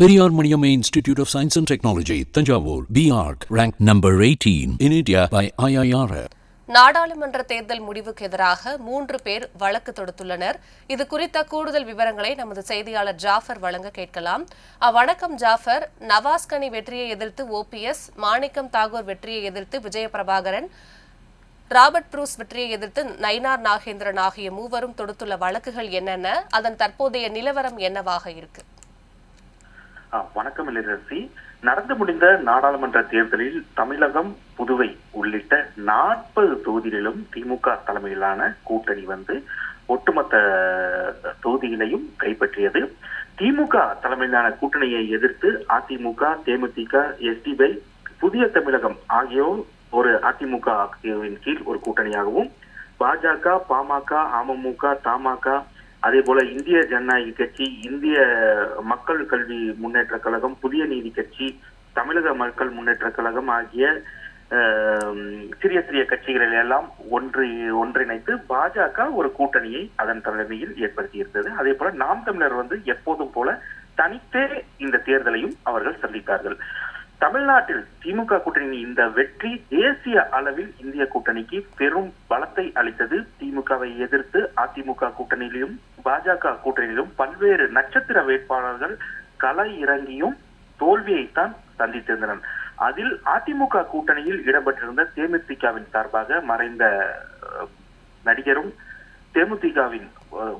Periyar Maniamma Institute of Science and Technology, Tanjavur, BARC, ranked number 18 in India by IIR நாடாளுமன்ற தேர்தல் முடிவுக்கு எதிராக மூன்று பேர் வழக்கு தொடுத்துள்ளனர். இது குறித்த கூடுதல் விவரங்களை நமது செய்தியாளர் ஜாஃபர் வழங்க கேட்கலாம். வணக்கம் ஜாஃபர் நவாஸ்கனி வெற்றியை எதிர்த்து ஓபிஎஸ் மாணிக்கம் தாகூர் வெற்றியை எதிர்த்து விஜயபிரபாகரன் ராபர்ட் ப்ரூஸ் வெற்றியை எதிர்த்து நயினார் நாகேந்திரன் ஆகிய மூவரும் தொடுத்துள்ள வழக்குகள் என்னென்ன அதன் தற்போதைய நிலவரம் என்னவாக இருக்கு? வணக்கம் இளரசி நடந்து முடிந்த நாடாளுமன்ற தேர்தலில் தமிழகம் புதுவை உள்ளிட்ட நாற்பது தொகுதிகளிலும் திமுக தலைமையிலான கூட்டணி வந்து ஒட்டுமொத்த தொகுதிகளையும் கைப்பற்றியது. திமுக தலைமையிலான கூட்டணியை எதிர்த்து அதிமுக தேமுதிக எஸ்டிபை புதிய தமிழகம் ஆகியோர் ஒரு அதிமுக கீழ் ஒரு கூட்டணியாகவும் பாஜக பாமக அமமுக தமாக அதே போல இந்திய ஜனநாயக கட்சி இந்திய மக்கள் கல்வி முன்னேற்ற கழகம் புதிய நீதி கட்சி தமிழக மக்கள் முன்னேற்ற கழகம் ஆகிய சிறிய சிறிய கட்சிகளில் எல்லாம் ஒன்று ஒன்றிணைத்து பாஜக ஒரு கூட்டணியை அதன் தலைமையில் ஏற்படுத்தியிருந்தது. அதே போல நாம் தமிழர் வந்து எப்போதும் போல தனித்தே இந்த தேர்தலையும் அவர்கள் சந்தித்தார்கள். தமிழ்நாட்டில் திமுக கூட்டணியின் இந்த வெற்றி தேசிய அளவில் இந்திய கூட்டணிக்கு பெரும் பலத்தை அளித்தது. திமுகவை எதிர்த்து அதிமுக கூட்டணியிலும் பாஜக கூட்டணியிலும் பல்வேறு நட்சத்திர வேட்பாளர்கள் கள இறங்கியும் தோல்வியைத்தான் சந்தித்திருந்தனர். அதில் அதிமுக கூட்டணியில் இடம்பெற்றிருந்த தேமுதிகவின் சார்பாக மறைந்த நடிகரும் தேமுதிகவின்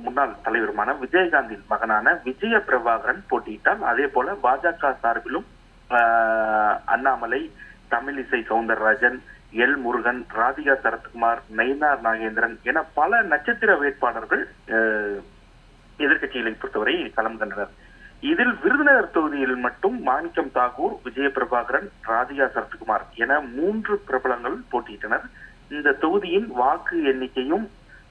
முன்னாள் தலைவருமான விஜயகாந்தின் மகனான விஜய பிரபாகரன் போட்டியிட்டால் அதே போல பாஜக சார்பிலும் அண்ணாமலை தமிழிசை சவுந்தரராஜன் எல் முருகன் ராதிகா சரத்குமார் நயினார் நாகேந்திரன் என பல நட்சத்திர வேட்பாளர்கள் எதிர்கட்சிகளை எதிர்க்கட்சிகளை பொறுத்தவரை களம் கண்டனர். இதில் விருதுநகர் தொகுதியில் மட்டும் மாணிக்கம் தாகூர் விஜய பிரபாகரன் ராதிகா சரத்குமார் என மூன்று பிரபலங்கள் போட்டியிட்டனர். இந்த தொகுதியின் வாக்கு எண்ணிக்கையும்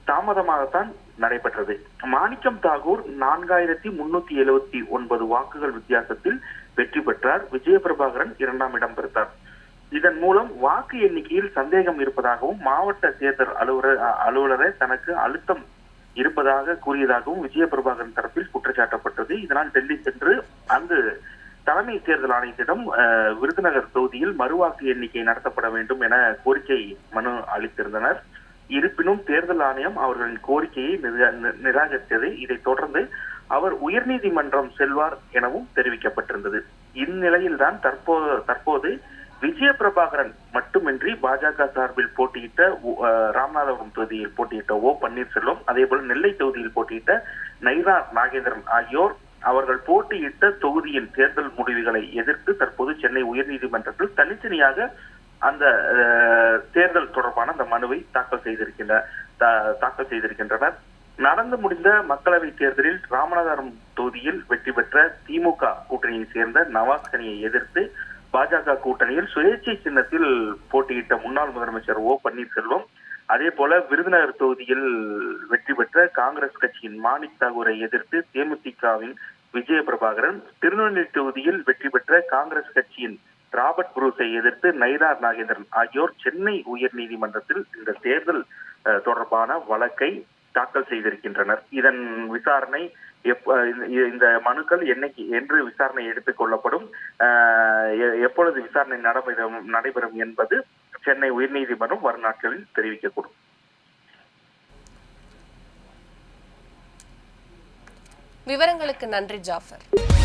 தாமதமாகத்தான் நடைபெற்றது. மாணிக்கம் தாகூர் நான்காயிரத்தி முன்னூத்தி எழுபத்தி ஒன்பது வாக்குகள் வித்தியாசத்தில் வெற்றி பெற்றார். விஜயபிரபாகரன் இரண்டாம் இடம் பெற்றார். இதன் மூலம் வாக்கு எண்ணிக்கையில் சந்தேகம் இருப்பதாகவும் மாவட்ட தேர்தல் அலுவலர் அலுவலரை தனக்கு அழுத்தம் இருப்பதாக கூறியதாகவும் விஜயபிரபாகரன் தரப்பில் குற்றச்சாட்டப்பட்டது. இதனால் டெல்லி சென்று அங்கு தலைமை தேர்தல் ஆணையத்திடம் அஹ், விருதுநகர் தொகுதியில் மறுவாக்கு எண்ணிக்கை நடத்தப்பட வேண்டும் என கோரிக்கை மனு அளித்திருந்தனர். இருப்பினும் தேர்தல் ஆணையம் அவர்களின் கோரிக்கையை நிராகரித்தது. இதைத் தொடர்ந்து அவர் உயர்நீதிமன்றம் செல்வார் எனவும் தெரிவிக்கப்பட்டிருந்தது. இந்நிலையில்தான் தற்போது தற்போது விஜய பிரபாகரன் மட்டுமின்றி பாஜக சார்பில் போட்டியிட்ட அஹ், ராமநாதபுரம் தொகுதியில் போட்டியிட்ட ஓ பன்னீர்செல்வம் அதே போல நெல்லை தொகுதியில் போட்டியிட்ட நைரா நாகேந்திரன் ஆகியோர் அவர்கள் போட்டியிட்ட தொகுதியின் தேர்தல் முடிவுகளை எதிர்த்து தற்போது சென்னை உயர்நீதிமன்றத்தில் தனித்தனியாக அந்த தேர்தல் தொடர்பான அந்த மனுவை தாக்கல் செய்திருக்கின்ற தா- தாக்கல் செய்திருக்கின்றனர். நடந்து முடிந்த மக்களவை தேர்தலில் ராமநாதபுரம் தொகுதியில் வெற்றி பெற்ற திமுக கூட்டணியை சேர்ந்த நவாஸ் கனியை எதிர்த்து பாஜக கூட்டணியில் சுயேட்சை சின்னத்தில் போட்டியிட்ட முன்னாள் முதலமைச்சர் ஓ பன்னீர்செல்வம் அதே போல விருதுநகர் தொகுதியில் வெற்றி பெற்ற காங்கிரஸ் கட்சியின் மாணிக் தாகூரை எதிர்த்து தேமுதிகவின் விஜய பிரபாகரன் திருநெல்வேலி தொகுதியில் வெற்றி பெற்ற காங்கிரஸ் கட்சியின் ராபர்ட் புரூஸை எதிர்த்து நயினார் நாகேந்திரன் ஆகியோர் சென்னை உயர்நீதிமன்றத்தில் இந்த தேர்தல் தொடர்பான வழக்கை தாக்கல் செய்திருக்கின்றனர். இதன் விசாரணை எப்ப- இந்த- இந்த மனுக்கள் என்னைக்கு என்று விசாரணை எடுத்துக் கொள்ளப்படும். எப்பொழுது விசாரணை நடைபெறும் நடைபெறும் என்பது சென்னை உயர்நீதிமன்றம் வரும் நாட்களில் தெரிவிக்கக்கூடும். விவரங்களுக்கு நன்றி ஜாஃபர்.